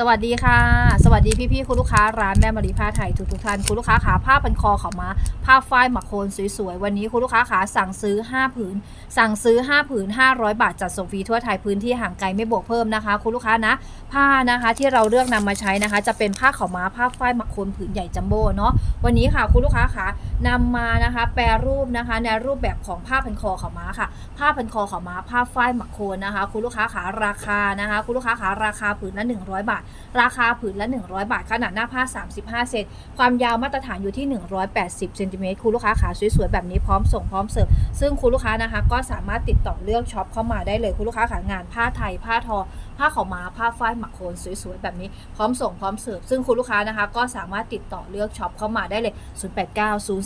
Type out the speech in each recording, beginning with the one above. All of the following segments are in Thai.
สวัสดีค่ะ สวัสดีพี่ๆคุณลูกค้าร้านแม่มารีผ้าไทยทุกทุกๆท่านคุณลูกค้าขาผ้าพันคอเขามาผ้าฝ้ายหมักโคนสวยๆ วันนี้คุณลูกค้าขาสั่งซื้อ 5 ผืน สั่งซื้อ 5 ผืน 500 บาทจัดส่งฟรีทั่วไทยพื้นที่ห่างไกลไม่บวกเพิ่มนะคะ คุณลูกค้านะ ผ้านะคะที่เราเลือกนำมาใช้นะคะ จะเป็นผ้าขาวม้าผ้าฝ้ายหมักโคนผืนใหญ่จัมโบ้เนาะวันนี้ค่ะคุณลูกค้าขานำมานะคะ แปรรูปนะคะ ในรูปแบบของผ้าพันคอขาม้าค่ะ ผ้าพันคอขาม้า ผ้าฝ้ายหมักโคนนะคะ คุณลูกค้าขาราคานะคะ คุณลูกค้าขาราคาผืนละ 100 บาท ราคาผืนละ 100 บาท ขนาดหน้าผ้า 35 เซนความยาวมาตรฐานอยู่ที่ 180เซนติเมตรคุณลูกค้าขาสวยๆแบบนี้พร้อมส่งพร้อมเสิร์ฟซึ่งคุณลูกค้านะคะก็สามารถติดต่อเลือกช็อปเข้ามาได้เลยคุณลูกค้าขางานผ้าไทย ผ้าทอ ผ้าขาวม้าผ้าฝ้ายหมักโคนสวยๆแบบนี้พร้อมส่งพร้อมเสิร์ฟซึ่งคุณลูกค้านะคะก็สามารถติดต่อเลือกช็อปเข้ามาได้เลย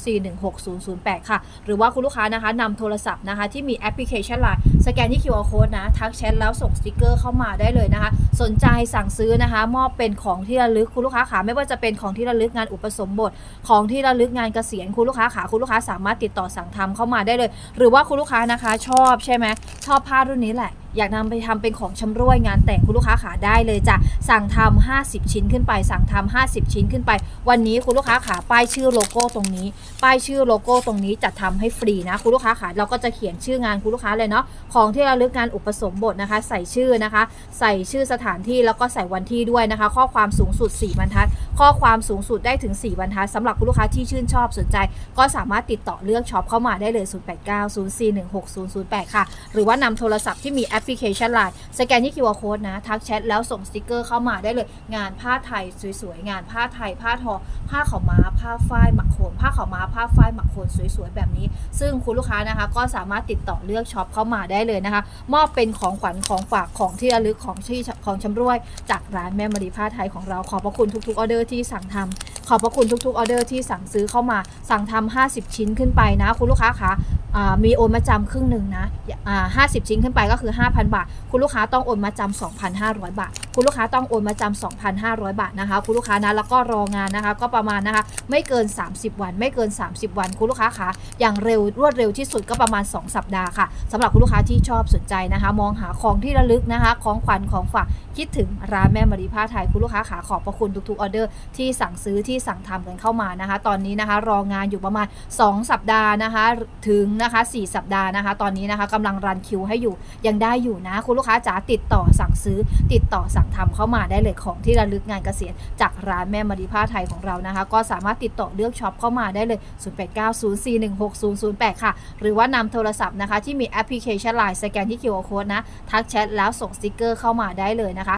0890416008 ค่ะ หรือว่าคุณลูกค้านะคะนำโทรศัพท์นะคะ ที่มีแอปพลิเคชันไลน์สแกนที่ QR code นะ ทักแชทแล้วส่งสติกเกอร์เข้ามาได้เลยนะคะ สนใจสั่งซื้อนะคะ มอบเป็นของที่ระลึกคุณลูกค้าขาไม่ว่าจะเป็นของที่ระลึกงานอุปสมบท ของที่ระลึกงานเกษียณคุณลูกค้าขาคุณลูกค้าสามารถติดต่อสั่งทำเข้ามาได้เลย หรือว่าคุณลูกค้านะคะชอบใช่ไหมชอบผ้ารุ่นนี้แหละ อยากนำไปทำเป็นของชำร่วยงานแต่งคุณลูกค้าขาได้เลยจ้ะสั่งทำ50 ชิ้นขึ้นไป สั่งทำ50 ชิ้นขึ้นไป วันนี้คุณลูกค้าขาป้ายชื่อโลโก้ตรงนี้ ป้ายชื่อโลโก้ตรงนี้จะทำให้ฟรีนะคุณลูกค้าขาเราก็จะเขียนชื่องานคุณลูกค้าเลยเนาะของที่ระลึกงานอุปสมบทนะคะ ใส่ชื่อนะคะ ใส่ชื่อสถานที่แล้วก็ใส่วันที่ด้วยนะคะ ข้อความสูงสุด 4 บรรทัด ข้อความสูงสุดได้ถึง 4 บรรทัดสำหรับคุณลูกค้าที่ชื่นชอบสนใจ ก็สามารถติดต่อเลือกช็อปเข้ามาได้เลย 0890416008 ค่ะ หรือว่านำโทรศัพท์ที่มีแอปพลิเคชัน Line สแกนที่ QR code นะ ทักแชทแล้วส่งสติกเกอร์เข้ามาได้เลย งานผ้าไทยสวยๆ งานผ้าไทย ผ้าทอ ผ้าขาวม้า ผ้าฝ้ายหมักโคนผ้าขาวม้า ผ้าฝ้ายหมักโคนสวยๆ แบบนี้ ซึ่งคุณลูกค้านะคะ ก็สามารถติดต่อเลือกช็อปเข้ามาได้เลยนะคะ มอบเป็นของขวัญของฝากของที่ระลึกของที่ของชำร่วย จากร้านแม่มารีผ้าไทยของเราขอบพระคุณทุกๆออเดอร์ที่สั่งทำขอบพระคุณทุกๆออเดอร์ที่สั่งซื้อเข้ามาสั่งทำ50 ชิ้นขึ้นไปนะ คุณลูกค้าคะ มีโอนมาจำครึ่งหนึ่งนะอ่า50ชิ้นขึ้นไปก็คือ 5,000 บาท คุณลูกค้าต้องโอนมาจำ2,500 บาท คุณลูกค้าต้องโอนมาจำ2,500 บาทนะคะ คุณลูกค้านะแล้วก็รองานนะคะ ก็ประมาณนะคะ ไม่เกิน 30 วัน ไม่เกิน 30 วัน คุณลูกค้าคะอย่างเร็วรวดเร็วที่สุดก็ประมาณ 2 สัปดาห์ค่ะสำหรับคุณลูกค้าที่ชอบสนใจนะคะ มองหาของที่ระลึกนะคะ ของขวัญของฝากคิดถึงร้านแม่มารีผ้าไทยคุณลูกค้าขาขอบพระคุณทุกๆออเดอร์ ที่สั่งซื้อที่สั่งทำกันเข้ามานะคะ ตอนนี้นะคะ รองานอยู่ประมาณ 2 สัปดาห์นะคะ ถึงนะคะ 4 สัปดาห์นะคะ ตอนนี้นะคะกำลังรันคิวให้อยู่ยังได้อยู่นะ คุณลูกค้าจ๋าติดต่อสั่งซื้อ ติดต่อสั่งทำเข้ามาได้เลยของที่ระลึกงานเกษียณจากร้านแม่มารีผ้าไทยของเรานะคะ ก็สามารถติดต่อเลือกช็อปเข้ามาได้เลย 0890416008 ค่ะ หรือว่านำโทรศัพท์นะคะ ที่มีแอปพลิเคชัน Line สแกนที่ QR Code นะ ทักแชทแล้วส่งสติกเกอร์เข้ามาได้เลยนะคะ